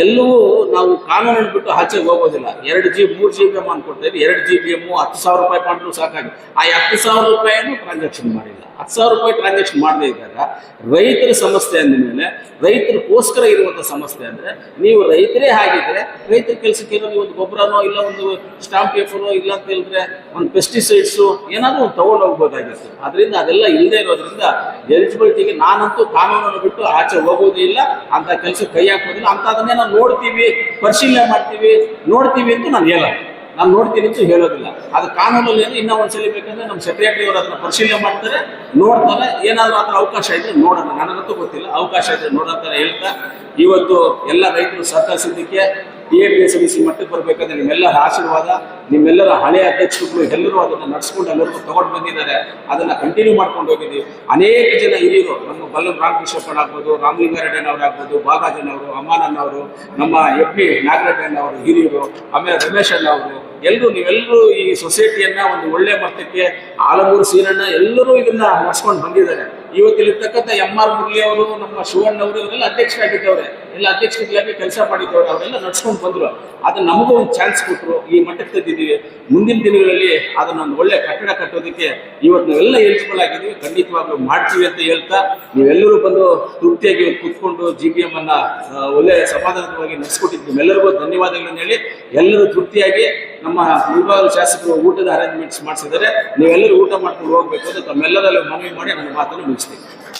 ಎಲ್ಲವೂ ನಾವು ಕಾನೂನು ಬಿಟ್ಟು ಆಚೆಗೆ ಹೋಗೋದಿಲ್ಲ. ಎರಡು ಜಿ, ಮೂರು ಜಿ ಬಿ ಎಂ ಅನ್ಕೊಡ್ತೇವೆ ಎರಡು ಜಿ ಬಿ ಎಮ್ಮು ಹತ್ತು ಸಾವಿರ ರೂಪಾಯಿ ಮಾಡಿದ್ರು ಸಾಕಾಗಿ. ಆ ಹತ್ತು ಸಾವಿರ ರೂಪಾಯಿಯನ್ನು ಟ್ರಾನ್ಸಾಕ್ಷನ್ ಮಾಡಿಲ್ಲ. ಹತ್ತು ಸಾವಿರ ರೂಪಾಯಿ ಟ್ರಾನ್ಸಾಕ್ಷನ್ ಮಾಡದೇ ಇದ್ದಾಗ ರೈತರ ಸಮಸ್ಯೆ ಅಂದಮೇಲೆ ರೈತರಿಗೋಸ್ಕರ ಇರುವಂಥ ಸಮಸ್ಯೆ ಅಂದರೆ ನೀವು ರೈತರೇ ಆಗಿದ್ರೆ ರೈತರ ಕೆಲಸಕ್ಕೆ ಏನೋ ಒಂದು ಗೊಬ್ಬರನೋ ಇಲ್ಲ ಒಂದು ಸ್ಟಾಂಪ್ ಪೇಪರೋ ಇಲ್ಲ ಅಂತ ಹೇಳಿದ್ರೆ ಒಂದು ಪೆಸ್ಟಿಸೈಡ್ಸು ಏನಾದರೂ ಒಂದು ತೊಗೊಂಡು ಹೋಗ್ಬೋದಾಗಿತ್ತು ಅದರಿಂದ ಅದೆಲ್ಲ ಇಲ್ಲದೆ ಇರೋದ್ರಿಂದ ಎಲಿಜಿಬಿಲಿಟಿಗೆ ನಾನಂತೂ ಕಾನೂನನ್ನು ಬಿಟ್ಟು ಆಚೆ ಹೋಗೋದೇ ಇಲ್ಲ. ಅಂತ ಕೆಲಸ ಕೈ ಹಾಕೋದಿಲ್ಲ ಅಂಥದನ್ನೇ ನಾವು ನೋಡ್ತೀವಿ, ಪರಿಶೀಲನೆ ಮಾಡ್ತೀವಿ, ನೋಡ್ತೀವಿ ಅಂತ ನಾನು ಹೇಳಲ್ಲ. ನಾನು ನೋಡ್ತೀನಿ ಅಂತ ಹೇಳೋದಿಲ್ಲ. ಅದು ಕಾನೂನಲ್ಲಿ ಏನು ಇನ್ನೂ ಒಂದ್ಸಲಿ ಬೇಕಂದ್ರೆ ನಮ್ಮ ಸೆಕ್ರೆಟರಿ ಅವರು ಅದನ್ನ ಪರಿಶೀಲನೆ ಮಾಡ್ತಾರೆ, ನೋಡ್ತಾರೆ. ಏನಾದರೂ ಆ ಅವಕಾಶ ಇದ್ರೆ ನೋಡೋಣ. ನನಗಂತೂ ಗೊತ್ತಿಲ್ಲ. ಅವಕಾಶ ಇದ್ರೆ ನೋಡೋಂತ ಹೇಳ್ತಾ, ಇವತ್ತು ಎಲ್ಲ ರೈತರು ಸಹಕರಿಸಿದ್ದಕ್ಕೆ ಎ ಪಿ ಎಸ್ ಸಿ ಮಟ್ಟಕ್ಕೆ ಬರಬೇಕಾದ್ರೆ ನಿಮ್ಮೆಲ್ಲರ ಆಶೀರ್ವಾದ, ನಿಮ್ಮೆಲ್ಲರ ಹಳೆಯ ಅಧ್ಯಕ್ಷರುಗಳು ಎಲ್ಲರೂ ಅದನ್ನು ನಡೆಸ್ಕೊಂಡು ಎಲ್ಲರಿಗೂ ತಗೊಂಡು ಬಂದಿದ್ದಾರೆ. ಅದನ್ನು ಕಂಟಿನ್ಯೂ ಮಾಡ್ಕೊಂಡು ಹೋಗಿದ್ದೀವಿ. ಅನೇಕ ಜನ ಹಿರಿಯರು, ನಮ್ಮ ಬಲ್ಲಂ ರಾಮಕೃಷ್ಣಪ್ಪಣ್ಣ ಆಗ್ಬೋದು ಅವ್ರು ಅಮ್ಮಾನಣ್ಣ ಅವರು ನಮ್ಮ ಎಫ್ ನಾಗರೆಡ್ಡಿ ಅವರು ಹಿರಿಯರು, ಆಮೇಲೆ ರಮೇಶ್ ಅವರು ಎಲ್ಲರೂ ನೀವೆಲ್ಲರೂ ಈ ಸೊಸೈಟಿಯನ್ನ ಒಂದು ಒಳ್ಳೆ ಮಟ್ಟಕ್ಕೆ, ಆಲಮೂರು ಸೀನಣ್ಣ ಎಲ್ಲರೂ ಇದನ್ನ ನಡೆಸ್ಕೊಂಡು ಬಂದಿದ್ದಾರೆ. ಇವತ್ತಿಲ್ಲಿರ್ತಕ್ಕಂಥ ಎಂ ಆರ್ ಮುರಳಿ ಅವರು ನಮ್ಮ ಶಿವಣ್ಣ ಅವರು ಇವರೆಲ್ಲ ಅಧ್ಯಕ್ಷರಾಗಿದ್ದವ್ರೆ. ಎಲ್ಲ ಅಧ್ಯಕ್ಷರಾಗಿ ಕೆಲಸ ಮಾಡಿದ್ದವರು ಅವರೆಲ್ಲ ನಡ್ಸ್ಕೊಂಡು ಬಂದರು. ಅದು ನಮಗೂ ಒಂದು ಚಾನ್ಸ್ ಕೊಟ್ಟರು ಈ ಮಟ್ಟಕ್ಕೆ ತಂದಿದ್ದೀವಿ ಮುಂದಿನ ದಿನಗಳಲ್ಲಿ ಅದು ಒಂದು ಒಳ್ಳೆ ಕಟ್ಟಡ ಕಟ್ಟೋದಕ್ಕೆ ಇವತ್ತು ನಾವೆಲ್ಲ ಎಲಿಜಿಬಲ್ ಆಗಿದ್ದೀವಿ. ಖಂಡಿತವಾಗ್ಲೂ ಮಾಡ್ತೀವಿ ಅಂತ ಹೇಳ್ತಾ ನೀವೆಲ್ಲರೂ ಬಂದು ತೃಪ್ತಿಯಾಗಿ ಕೂತ್ಕೊಂಡು ಜಿ ಬಿ ಎಮ್ಮನ್ನು ಅನ್ನ ಒಳ್ಳೆ ಸಮಾಧಾನವಾಗಿ ನಡೆಸ್ಕೊಟ್ಟಿದ್ದೀವಿ ನಿಮ್ಮೆಲ್ಲರಿಗೂ ಧನ್ಯವಾದಗಳನ್ನು ಹೇಳಿ ಎಲ್ಲರೂ ತೃಪ್ತಿಯಾಗಿ ನಮ್ಮ ವಿಭಾಗದ ಶಾಸಕರು ಊಟದ ಅರೇಂಜ್ಮೆಂಟ್ಸ್ ಮಾಡಿಸಿದ್ದಾರೆ. ನೀವೆಲ್ಲರೂ ಊಟ ಮಾಡ್ಕೊಂಡು ಹೋಗ್ಬೇಕು ಅಂತ ತಮ್ಮೆಲ್ಲರಲ್ಲೂ ಮನವಿ ಮಾಡಿ ನನ್ನ ಮಾತನ್ನು ಮುಗಿಸ್ತೀನಿ